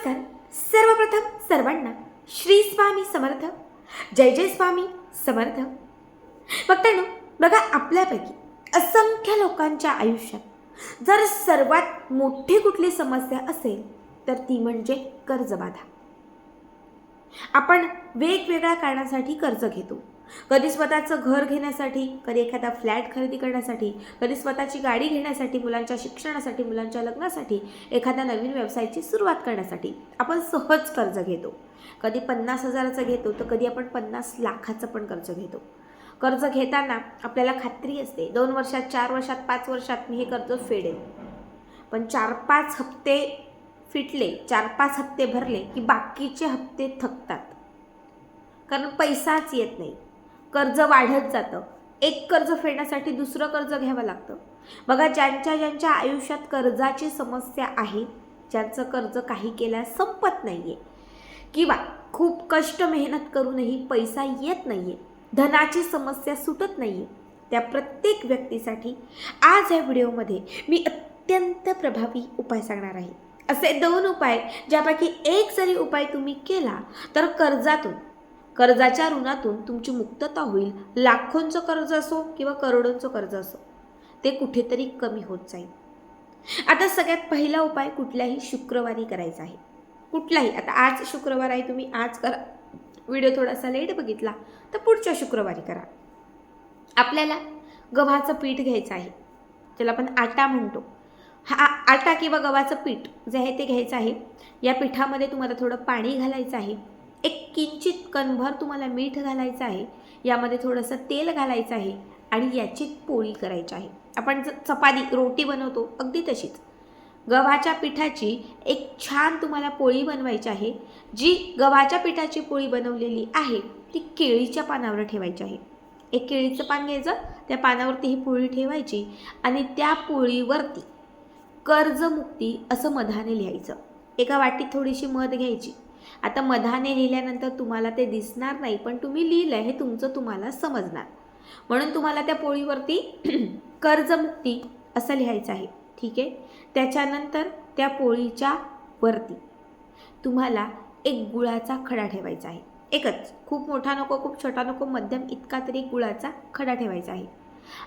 नमस्कार. सर्वप्रथम सर्वांना श्री स्वामी समर्थ. जय जय स्वामी समर्थ. बघताना बघा आपल्यापैकी असंख्य लोकांच्या आयुष्यात जर सर्वात मोठी कुठली समस्या असेल तर ती म्हणजे कर्जबाधा आपण वेगवेगळ्या कारणासाठी कर्ज घेतो. कधी स्वतःचं घर घेण्यासाठी कधी एखादा फ्लॅट खरेदी करण्यासाठी कधी स्वतःची गाडी घेण्यासाठी मुलांच्या शिक्षणासाठी मुलांच्या लग्नासाठी एखाद्या नवीन व्यवसायाची सुरुवात करण्यासाठी आपण सहज कर्ज घेतो. कधी पन्नास हजाराचं घेतो तर कधी आपण पन्नास लाखाचं पण कर्ज घेतो. कर्ज घेताना आपल्याला खात्री असते दोन वर्षात चार वर्षात पाच वर्षात मी हे कर्ज फेडेल पण चार पाच हप्ते फिटले चार पाच हप्ते भरले की बाकीचे हप्ते थकतात. कारण पैसाच येत नाही. कर्ज वाढत जातं. एक कर्ज फेडण्यासाठी दुसरं कर्ज घ्यावं लागतं. बघा ज्यांच्या ज्यांच्या आयुष्यात कर्जाची समस्या आहे ज्यांचं कर्ज काही केल्यास संपत नाही आहे किंवा खूप कष्ट मेहनत करूनही पैसा येत नाही आहे धनाची समस्या सुटत नाही आहे त्या प्रत्येक व्यक्तीसाठी आज या व्हिडिओमध्ये मी अत्यंत प्रभावी उपाय सांगणार आहे. असे दोन उपाय ज्यापैकी एक जरी उपाय तुम्ही केला तर कर्जातून कर्जाच्या ऋणातून तुमची मुक्तता होईल. लाखोंचं कर्ज असो किंवा करोडोंचं कर्ज असो ते कुठेतरी कमी होत जाईल. आता सगळ्यात पहिला उपाय कुठल्याही शुक्रवारी करायचा आहे. कुठलाही आता आज शुक्रवार आहे तुम्ही आज करा. व्हिडिओ थोडासा लेट बघितला तर पुढच्या शुक्रवारी करा. आपल्याला गव्हाचं पीठ घ्यायचं आहे. ज्याला आपण आटा म्हणतो. हा आटा किंवा गव्हाचं पीठ जे आहे ते घ्यायचं आहे. या पिठामध्ये तुम्हाला थोडं पाणी घालायचं आहे. एक किंचित कणभर तुम्हाला मीठ घालायचं आहे यामध्ये थोडंसं तेल घालायचं आहे आणि याची पोळी करायची आहे. आपण ज- चपाती रोटी बनवतो अगदी तशीच. गव्हाच्या पिठाची एक छान तुम्हाला पोळी बनवायची आहे जी गव्हाच्या पिठाची पोळी बनवलेली आहे ती केळीच्या पानावर ठेवायची आहे. एक केळीचं पान घ्यायचं त्या पानावरती ही पोळी ठेवायची आणि त्या पोळीवरती कर्जमुक्ती असं मधाने लिहायचं. एका वाटीत थोडीशी मध घ्यायची. आता मधाने लिहिल्यानंतर तुम्हाला ते दिसणार नाही पण तुम्ही लिहिलं हे तुमचं तुम्हाला समजणार. म्हणून तुम्हाला त्या पोळीवरती कर्जमुक्ती असं लिहायचं आहे. ठीक आहे? त्याच्यानंतर त्या पोळीच्या वरती तुम्हाला एक गुळाचा खडा ठेवायचा आहे. एकच खूप मोठा नको खूप छोटा नको मध्यम इतका तरी गुळाचा खडा ठेवायचा आहे.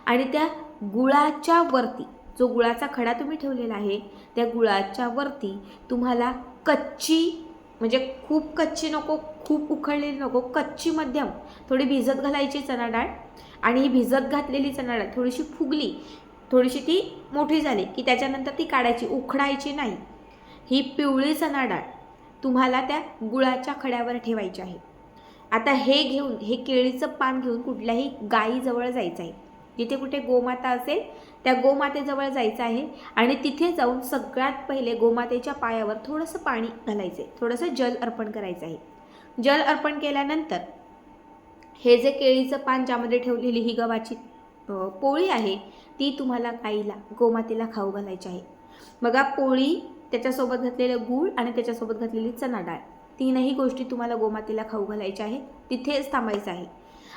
आणि त्या गुळाच्या वरती जो गुळाचा खडा तुम्ही ठेवलेला आहे त्या गुळाच्या वरती तुम्हाला कच्ची म्हणजे खूप कच्ची नको खूप उखळलेली नको कच्ची मध्यम. थोडी भिजत घालायची चणा डाळ आणि ही भिजत घातलेली चणा डाळ थोडीशी फुगली थोडीशी ती मोठी झाली की त्याच्यानंतर ती काढायची उखडायची नाही. ही पिवळी चणा डाळ तुम्हाला त्या गुळाच्या खड्यावर ठेवायची आहे. आता हे घेऊन हे केळीचं पान घेऊन कुठल्याही गायीजवळ जायचं आहे. जिथे कुठे गोमाता असेल त्या गोमातेजवळ जायचं आहे आणि तिथे जाऊन सगळ्यात पहिले गोमातेच्या पायावर थोडंसं पाणी घालायचं आहे थोडंसं जल अर्पण करायचं आहे. जल अर्पण केल्यानंतर हे जे केळीचं पान ज्यामध्ये ठेवलेली ही गव्हाची पोळी आहे ती तुम्हाला गाईला गोमातेला खाऊ घालायची आहे. बघा पोळी त्याच्यासोबत घातलेलं गूळ आणि त्याच्यासोबत घातलेली चणा डाळ तीनही गोष्टी तुम्हाला गोमातेला खाऊ घालायच्या आहे तिथेच थांबायचं आहे.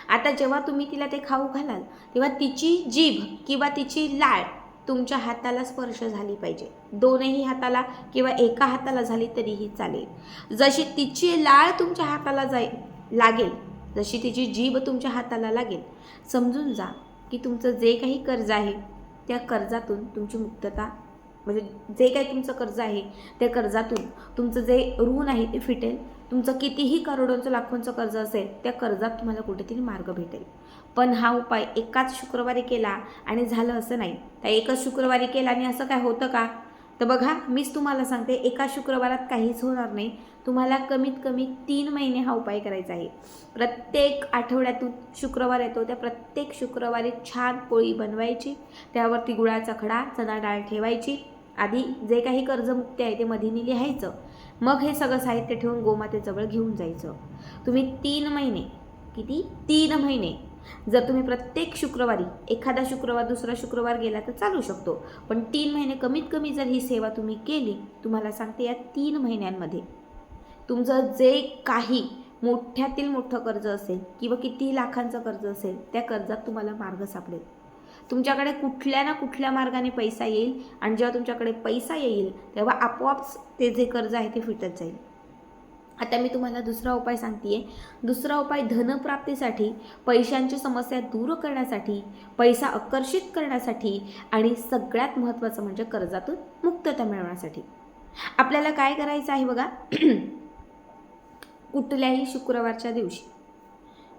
आता जेव्हा तुम्ही तिला ते खाऊ घालाल तेव्हा तिची जीभ किंवा तिची लाळ तुमच्या हाताला स्पर्श झाली पाहिजे. दोनही हाताला किंवा एका हाताला झाली तरीही चालेल. जशी तिची लाळ तुमच्या हाताला जाई लागेल जशी तिची जीभ तुमच्या हाताला लागेल समजून जा की तुमचं जे काही कर्ज आहे त्या कर्जातून तुमची मुक्तता म्हणजे जे काही तुमचं कर्ज आहे त्या कर्जातून तुमचं जे ऋण आहे ते फिटेल. तुमचं कितीही करोडोंचं लाखोंचं कर्ज असेल त्या कर्जात तुम्हाला कुठेतरी मार्ग भेटेल. पण हा उपाय एकाच शुक्रवारी केला आणि झालं असं नाही. त्या एकच शुक्रवारी केला आणि असं काय होतं का? तर बघा मीच तुम्हाला सांगते एका शुक्रवारात काहीच होणार नाही. तुम्हाला कमीत कमी तीन महिने हा उपाय करायचा आहे. प्रत्येक आठवड्यातून शुक्रवार येतो त्या प्रत्येक शुक्रवारी छान पोळी बनवायची. त्यावरती गुळाचा खडा चणा डाळ ठेवायची. आधी जे काही कर्जमुक्ती आहे ते मधीने लिहायचं. मग हे सगळं साहित्य ठेवून गोमातेजवळ घेऊन जायचं. तुम्ही तीन महिने किती? तीन महिने. जर तुम्ही प्रत्येक शुक्रवारी एखादा शुक्रवार दुसरा शुक्रवार गेला तर चालू शकतो. पण तीन महिने कमीत कमी जर ही सेवा तुम्ही केली तुम्हाला सांगते या तीन महिन्यांमध्ये. तुमचं जे काही मोठ्यातील मोठं कर्ज असेल किंवा किती लाखांचं कर्ज असेल त्या कर्जात तुम्हाला मार्ग सापडेल. तुमच्याकडे कुठल्या ना कुठल्या मार्गाने पैसा येईल आणि जेव्हा तुमच्याकडे पैसा येईल तेव्हा आपोआप ते जे कर्ज आहे ते फिटत जाईल. आता मी तुम्हाला दुसरा उपाय सांगते दुसरा उपाय धनप्राप्तीसाठी पैशांची समस्या दूर करण्यासाठी पैसा आकर्षित करण्यासाठी आणि सगळ्यात महत्त्वाचं म्हणजे कर्जातून मुक्तता मिळवण्यासाठी. आपल्याला काय करायचं आहे बघा? कुठल्याही शुक्रवारच्या दिवशी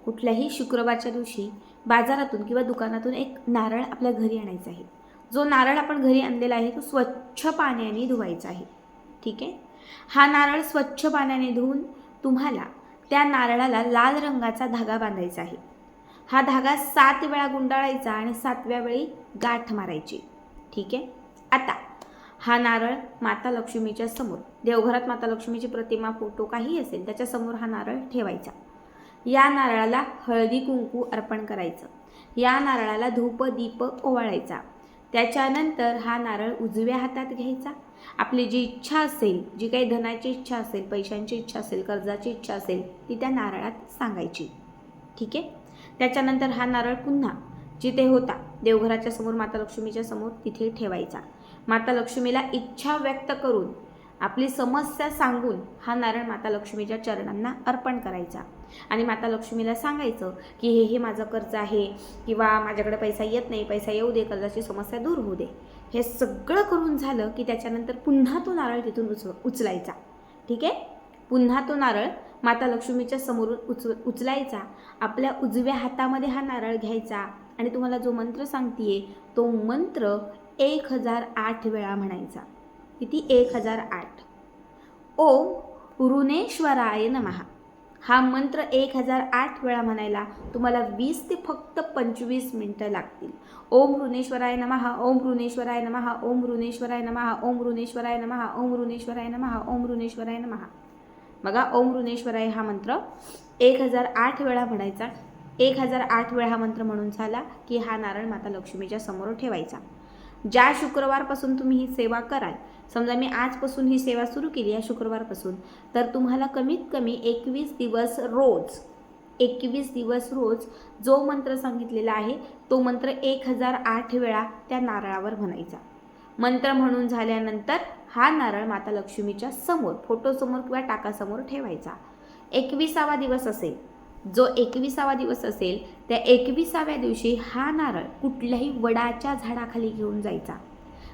कुठल्याही शुक्रवारच्या दिवशी बाजारातून किंवा दुकानातून एक नारळ आपल्या घरी आणायचा आहे. जो नारळ आपण घरी आणलेला आहे तो स्वच्छ पाण्याने धुवायचा आहे. ठीक आहे? हा नारळ स्वच्छ पाण्याने धुवून तुम्हाला त्या नारळाला लाल रंगाचा धागा बांधायचा आहे. हा धागा सात वेळा गुंडाळायचा आणि सातव्या वेळी गाठ मारायची. ठीक आहे? आता हा नारळ माता लक्ष्मीच्या समोर देवघरात माता लक्ष्मीची प्रतिमा फोटो काही असेल त्याच्यासमोर हा नारळ ठेवायचा. या नारळाला हळदी कुंकू अर्पण करायचं. या नारळाला धूप दीप ओवाळायचा. त्याच्यानंतर हा नारळ उजव्या हातात घ्यायचा. आपली जी इच्छा असेल जी काही धनाची इच्छा असेल पैशांची इच्छा असेल कर्जाची इच्छा असेल ती त्या नारळात सांगायची. ठीक आहे? त्याच्यानंतर हा नारळ पुन्हा जिथे होता देवघराच्या समोर माता लक्ष्मीच्या समोर तिथे ठेवायचा. माता लक्ष्मीला इच्छा व्यक्त करून आपली समस्या सांगून हा नारळ माता लक्ष्मीच्या चरणांना अर्पण करायचा. आणि माता लक्ष्मीला सांगायचं की हे हे माझं कर्ज आहे किंवा माझ्याकडे पैसा येत नाही पैसा येऊ दे कर्जाची समस्या दूर होऊ दे. हे सगळं करून झालं की त्याच्यानंतर पुन्हा तो नारळ तिथून उच उचलायचा. ठीक आहे? पुन्हा तो नारळ माता लक्ष्मीच्या समोरून उच उचलायचा. आपल्या उजव्या हातामध्ये हा नारळ घ्यायचा. आणि तुम्हाला जो मंत्र सांगतेय तो मंत्र एक हजार आठ वेळा म्हणायचा. किती एक हजार आठ ओम ऋणेश्वराय नमहा हा मंत्र एक हजार आठ वेळा म्हणायला तुम्हाला वीस ते फक्त पंचवीस मिनटं लागतील. ओम ऋणेश्वराय नमहा ओम ऋणेश्वराय नमहा ओम ऋणेश्वराय नमहा ओम ऋणेश्वराय नमहा ओम ऋणेश्वराय नमहा ओम ऋणेश्वराय नमहा बघा ओम ऋणेश्वराय हा मंत्र एक हजार आठ वेळा म्हणायचा. एक हजार आठ वेळा हा मंत्र म्हणून झाला की हा नारळ माता लक्ष्मीच्या समोर ठेवायचा. ज्या शुक्रवारपासून तुम्ही ही सेवा कराल समजा मी आजपासून ही सेवा सुरू केली या शुक्रवारपासून तर तुम्हाला कमीत कमी एकवीस दिवस रोज एकवीस दिवस रोज जो मंत्र सांगितलेला आहे तो मंत्र एक हजार आठ वेळा त्या नारळावर म्हणायचा. मंत्र म्हणून झाल्यानंतर हा नारळ माता लक्ष्मीच्या समोर फोटोसमोर किंवा टाकासमोर ठेवायचा. एकविसावा दिवस असेल जो एकविसावा दिवस असेल त्या एकविसाव्या दिवशी हा नारळ कुठल्याही वडाच्या झाडाखाली घेऊन जायचा.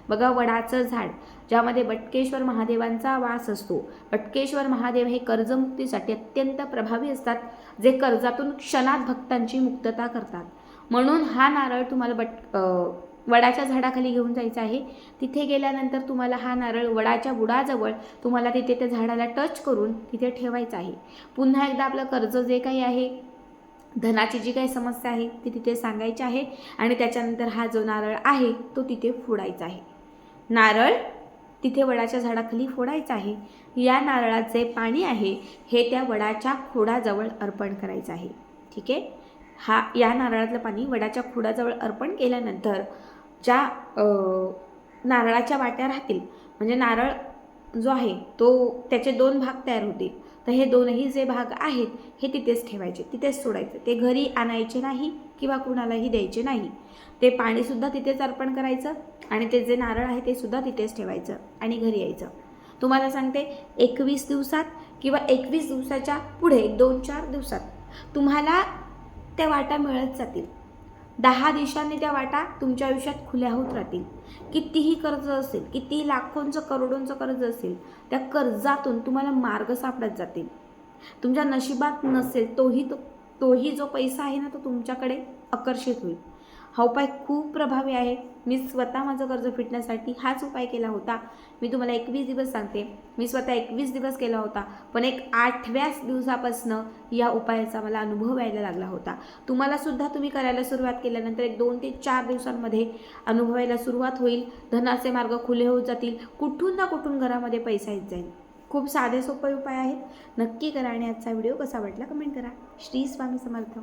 बघा वडाचं झाड ज्यामध्ये बटकेश्वर महादेवांचा वास असतो. बटकेश्वर महादेव हे कर्जमुक्तीसाठी अत्यंत प्रभावी असतात जे कर्जातून क्षणात भक्तांची मुक्तता करतात. म्हणून हा नारळ तुम्हाला बट वडाच्या झाडाखाली घेऊन जायचं आहे. तिथे गेल्यानंतर तुम्हाला हा नारळ वडाच्या बुडाजवळ तुम्हाला तिथे त्या झाडाला टच करून तिथे ठेवायचा आहे. पुन्हा एकदा आपलं कर्ज जे काही आहे धनाची जी काही समस्या आहे ती तिथे सांगायची आहे आणि त्याच्यानंतर हा जो नारळ आहे तो तिथे फोडायचा आहे. नारळ तिथे वडाच्या झाडाखाली फोडायचा आहे. या नारळाचे पाणी आहे हे त्या वडाच्या खोडाजवळ अर्पण करायचं आहे. ठीक आहे? हा या नारळातलं पाणी वडाच्या खुडाजवळ अर्पण केल्यानंतर ज्या नारळाच्या वाट्या राहतील म्हणजे नारळ जो आहे तो त्याचे दोन भाग तयार होतील. तर हे दोनही जे भाग आहेत हे तिथेच ठेवायचे तिथेच सोडायचे. ते घरी आणायचे नाही किंवा कुणालाही द्यायचे नाही. ते पाणीसुद्धा तिथेच अर्पण करायचं आणि ते जे नारळ आहे ते सुद्धा तिथेच ठेवायचं आणि घरी यायचं. तुम्हाला सांगते एकवीस दिवसात किंवा एकवीस दिवसाच्या पुढे दोन चार दिवसात तुम्हाला त्या वाटा मिळत जातील. दहा दिशांनी त्या वाटा तुमच्या आयुष्यात खुल्या होत राहतील. कितीही कर्ज असेल कितीही लाखोंचं करोडोंचं कर्ज असेल त्या कर्जातून तुम्हाला मार्ग सापडत जातील. तुमच्या नशिबात नसेल तोही तो तोही जो पैसा आहे ना तो तुमच्याकडे आकर्षित होईल. हा उपाय खूप प्रभावी आहे. मी स्वतः माझं कर्ज फिटण्यासाठी हाच उपाय केला होता. मी तुम्हाला एकवीस दिवस सांगते. मी स्वतः एकवीस दिवस केला होता. पण एक आठव्याच दिवसापासनं या उपायाचा मला अनुभव यायला लागला होता. तुम्हाला सुद्धा तुम्ही करायला सुरुवात केल्यानंतर एक दोन ते चार दिवसांमध्ये अनुभवायला सुरुवात होईल. धनाचे मार्ग खुले होत जातील. कुठून ना कुठून घरामध्ये पैसा येत जाईल. खूप साधे सोपे उपाय आहेत. नक्की करा आणि आजचा व्हिडिओ कसा वाटला कमेंट करा. श्री स्वामी समर्थ.